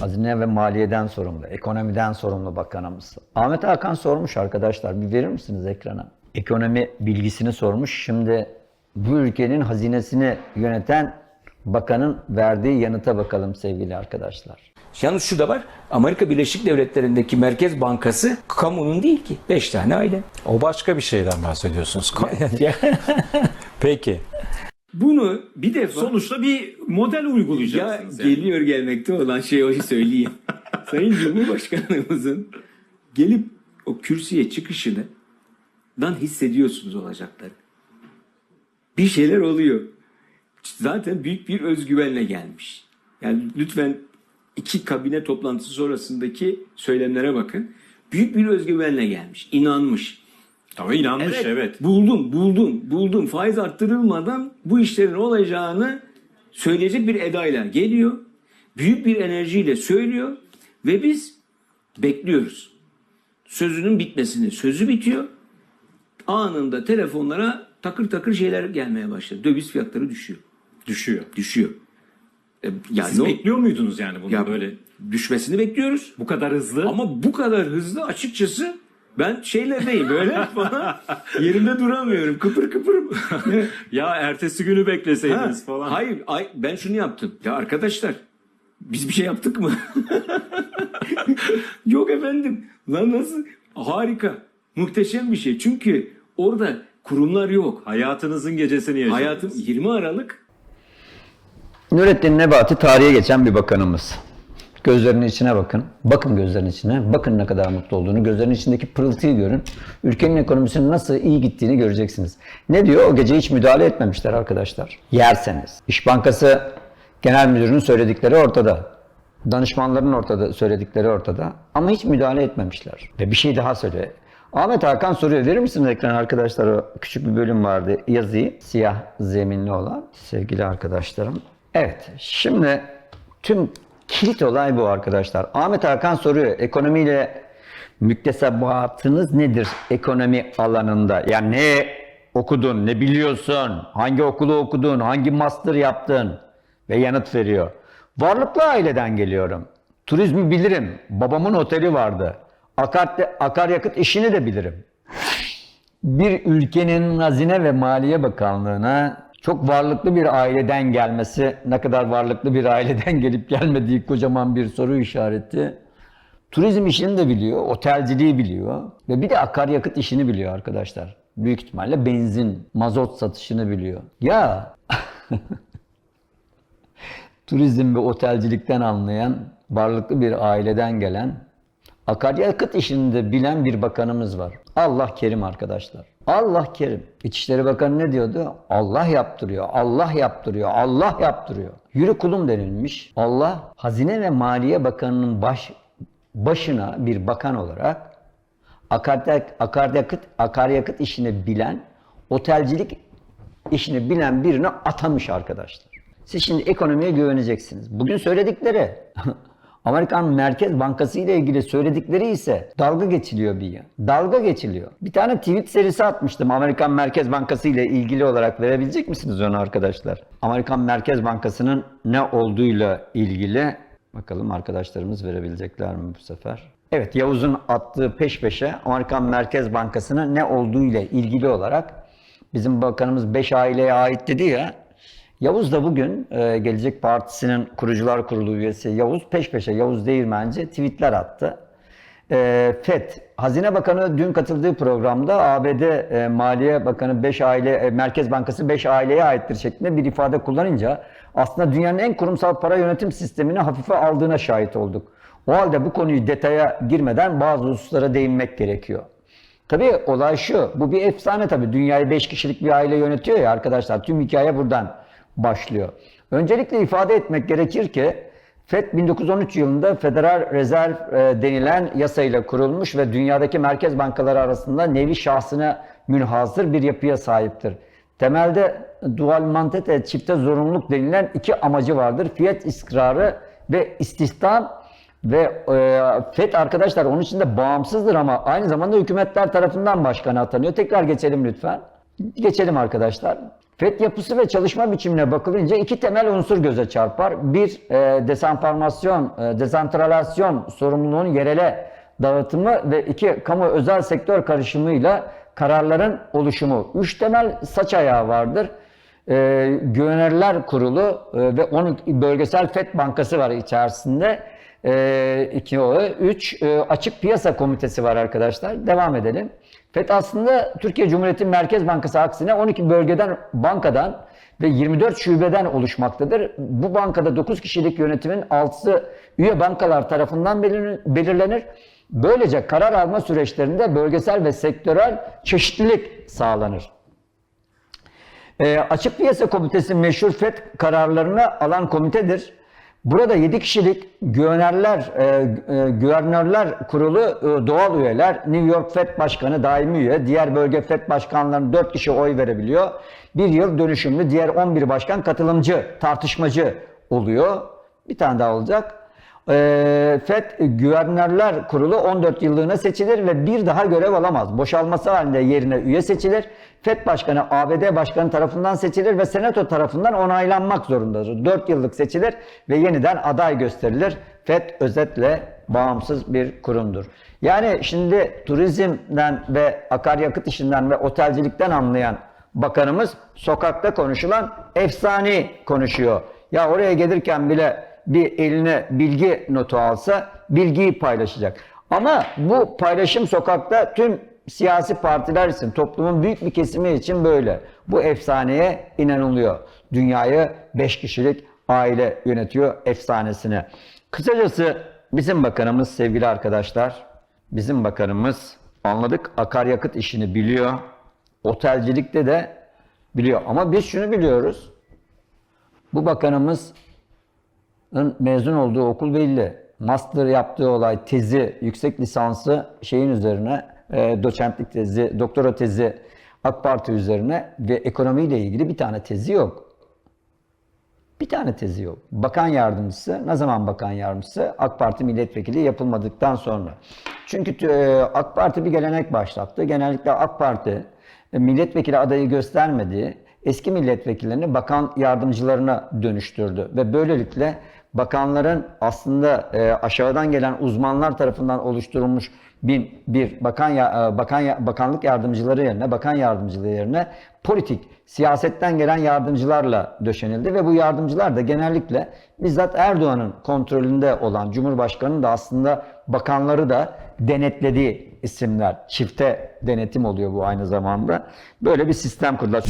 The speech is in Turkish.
Hazine ve Maliye'den sorumlu, ekonomiden sorumlu bakanımız. Ahmet Hakan sormuş arkadaşlar. Bir verir misiniz ekrana? Ekonomi bilgisini sormuş. Şimdi bu ülkenin hazinesini yöneten bakanın verdiği yanıta bakalım sevgili arkadaşlar. Yalnız şu da var. Amerika Birleşik Devletleri'ndeki Merkez Bankası kamunun değil ki. 5 tane aile. O başka bir şeyden bahsediyorsunuz. Peki. Bunu bir defa Sonuçta bir model ya uygulayacaksınız. yani. geliyor gelmekte olan şey o söyleyeyim. Sayın Cumhurbaşkanımızın gelip o kürsüye çıkışını dan hissediyorsunuz olacakları. Bir şeyler oluyor. Zaten büyük bir özgüvenle gelmiş. Yani lütfen iki kabine toplantısı sonrasındaki söylemlere bakın. Büyük bir özgüvenle gelmiş. inanmış. Tabii inanmış evet. Buldum, buldum, buldum. Faiz arttırılmadan bu işlerin olacağını söyleyecek bir edayla geliyor. Büyük bir enerjiyle söylüyor ve biz bekliyoruz. Sözünün bitmesini. Sözü bitiyor. Anında telefonlara takır takır şeyler gelmeye başladı. Döviz fiyatları düşüyor. Düşüyor. Düşüyor. E, yani Siz o- bekliyor muydunuz yani bunu ya böyle düşmesini bekliyoruz. bu kadar hızlı? Ama bu kadar hızlı açıkçası ben şeylerdeyim böyle falan yerimde duramıyorum. Kıpır kıpır. ya ertesi günü bekleseydiniz Ha, falan. Hayır, ay, ben şunu yaptım. Ya arkadaşlar, biz bir şey yaptık mı? Yok efendim. Lan nasıl? Harika. Muhteşem bir şey. Çünkü orada kurumlar yok. Hayatınızın gecesini yaşadınız. Hayatım 20 Aralık Nurettin Nebati tarihe geçen bir bakanımız. Gözlerinin içine bakın. Bakın gözlerinin içine. Bakın ne kadar mutlu olduğunu. Gözlerinin içindeki pırıltıyı görün. Ülkenin ekonomisinin nasıl iyi gittiğini göreceksiniz. Ne diyor? O gece hiç müdahale etmemişler arkadaşlar. Yerseniz. İş Bankası Genel Müdürü'nün söyledikleri ortada. Danışmanların ortada söyledikleri ortada. Ama hiç müdahale etmemişler. Ve bir şey daha söylüyor. Ahmet Hakan soruyor. Verir misiniz ekran arkadaşlar? O küçük bir bölüm vardı. Yazıyı. Siyah zeminli olan. Sevgili arkadaşlarım. Evet. Şimdi tüm kilit olay bu arkadaşlar. Ahmet Hakan soruyor. Ekonomiyle müktesebatınız nedir ekonomi alanında? Yani ne okudun, ne biliyorsun, hangi okulu okudun, hangi master yaptın? Ve yanıt veriyor. Varlıklı aileden geliyorum. Turizmi bilirim. Babamın oteli vardı. Akar, akaryakıt işini de bilirim. Bir ülkenin Hazine ve Maliye Bakanlığı'na çok varlıklı bir aileden gelmesi, ne kadar varlıklı bir aileden gelip gelmediği kocaman bir soru işareti. Turizm işini de biliyor, otelciliği biliyor ve bir de akaryakıt işini biliyor arkadaşlar. Büyük ihtimalle benzin, mazot satışını biliyor. Ya turizm ve otelcilikten anlayan, varlıklı bir aileden gelen, akaryakıt işini de bilen bir bakanımız var. Allah kerim arkadaşlar. Allah kerim. İçişleri Bakanı ne diyordu? Allah yaptırıyor, Allah yaptırıyor, Allah yaptırıyor. Yürü kulum denilmiş. Allah Hazine ve Maliye Bakanı'nın baş, başına bir bakan olarak akaryakıt, akaryakıt, akaryakıt işini bilen, otelcilik işini bilen birini atamış arkadaşlar. Siz şimdi ekonomiye güveneceksiniz. Bugün söyledikleri Amerikan Merkez Bankası ile ilgili söyledikleri ise dalga geçiliyor bir ya. Dalga geçiliyor. Bir tane tweet serisi atmıştım Amerikan Merkez Bankası ile ilgili olarak verebilecek misiniz onu arkadaşlar? Amerikan Merkez Bankası'nın ne olduğuyla ilgili bakalım arkadaşlarımız verebilecekler mi bu sefer? Evet Yavuz'un attığı peş peşe Amerikan Merkez Bankası'nın ne olduğuyla ilgili olarak bizim bakanımız 5 aileye ait dedi ya. Yavuz da bugün e, Gelecek Partisi'nin kurucular kurulu üyesi Yavuz peş peşe Yavuz Değirmenci tweetler attı. E, FED, Hazine Bakanı dün katıldığı programda ABD e, Maliye Bakanı 5 aile, e, Merkez Bankası 5 aileye aittir şeklinde bir ifade kullanınca aslında dünyanın en kurumsal para yönetim sistemini hafife aldığına şahit olduk. O halde bu konuyu detaya girmeden bazı hususlara değinmek gerekiyor. Tabii olay şu, bu bir efsane tabii. Dünyayı 5 kişilik bir aile yönetiyor ya arkadaşlar. Tüm hikaye buradan başlıyor. Öncelikle ifade etmek gerekir ki FED 1913 yılında Federal Rezerv e, denilen yasayla kurulmuş ve dünyadaki merkez bankaları arasında nevi şahsına münhasır bir yapıya sahiptir. Temelde dual mantete çifte zorunluluk denilen iki amacı vardır. Fiyat istikrarı ve istihdam ve e, FED arkadaşlar onun için de bağımsızdır ama aynı zamanda hükümetler tarafından başkanı atanıyor. Tekrar geçelim lütfen. Geçelim arkadaşlar. FED yapısı ve çalışma biçimine bakılınca iki temel unsur göze çarpar. Bir, e, desenformasyon, e, desantralasyon sorumluluğun yerele dağıtımı ve iki, kamu özel sektör karışımıyla kararların oluşumu. Üç temel saç ayağı vardır. E, Güvenirler Kurulu e, ve 12 bölgesel FED Bankası var içerisinde. E, iki o. Üç, e, Açık Piyasa Komitesi var arkadaşlar. Devam edelim. FED aslında Türkiye Cumhuriyeti Merkez Bankası aksine 12 bölgeden bankadan ve 24 şubeden oluşmaktadır. Bu bankada 9 kişilik yönetimin 6'sı üye bankalar tarafından belir- belirlenir. Böylece karar alma süreçlerinde bölgesel ve sektörel çeşitlilik sağlanır. E, Açık Piyasa Komitesi meşhur FED kararlarını alan komitedir. Burada 7 kişilik güvenerler, e, e, güvernörler kurulu e, doğal üyeler, New York FED Başkanı daimi üye, diğer bölge FED başkanlarının 4 kişi oy verebiliyor. Bir yıl dönüşümlü, diğer 11 başkan katılımcı, tartışmacı oluyor. Bir tane daha olacak. Ee, FED Güvernörler Kurulu 14 yıllığına seçilir ve bir daha görev alamaz. Boşalması halinde yerine üye seçilir. FED Başkanı ABD Başkanı tarafından seçilir ve Senato tarafından onaylanmak zorundadır. 4 yıllık seçilir ve yeniden aday gösterilir. FED özetle bağımsız bir kurumdur. Yani şimdi turizmden ve akaryakıt işinden ve otelcilikten anlayan bakanımız sokakta konuşulan efsane konuşuyor. Ya oraya gelirken bile bir eline bilgi notu alsa bilgiyi paylaşacak. Ama bu paylaşım sokakta tüm siyasi partiler için, toplumun büyük bir kesimi için böyle. Bu efsaneye inanılıyor. Dünyayı 5 kişilik aile yönetiyor efsanesine. Kısacası bizim bakanımız sevgili arkadaşlar, bizim bakanımız anladık akaryakıt işini biliyor. Otelcilikte de biliyor. Ama biz şunu biliyoruz. Bu bakanımız mezun olduğu okul belli. Master yaptığı olay, tezi, yüksek lisansı şeyin üzerine, e, doçentlik tezi, doktora tezi AK Parti üzerine ve ekonomiyle ilgili bir tane tezi yok. Bir tane tezi yok. Bakan yardımcısı, ne zaman bakan yardımcısı? AK Parti milletvekili yapılmadıktan sonra. Çünkü e, AK Parti bir gelenek başlattı. Genellikle AK Parti e, milletvekili adayı göstermediği eski milletvekillerini bakan yardımcılarına dönüştürdü. Ve böylelikle bakanların aslında e, aşağıdan gelen uzmanlar tarafından oluşturulmuş bir, bir bakan ya, e, bakan ya- bakanlık yardımcıları yerine bakan yardımcılığı yerine politik siyasetten gelen yardımcılarla döşenildi ve bu yardımcılar da genellikle bizzat Erdoğan'ın kontrolünde olan Cumhurbaşkanı'nın da aslında bakanları da denetlediği isimler. Çifte denetim oluyor bu aynı zamanda. Böyle bir sistem kurdular.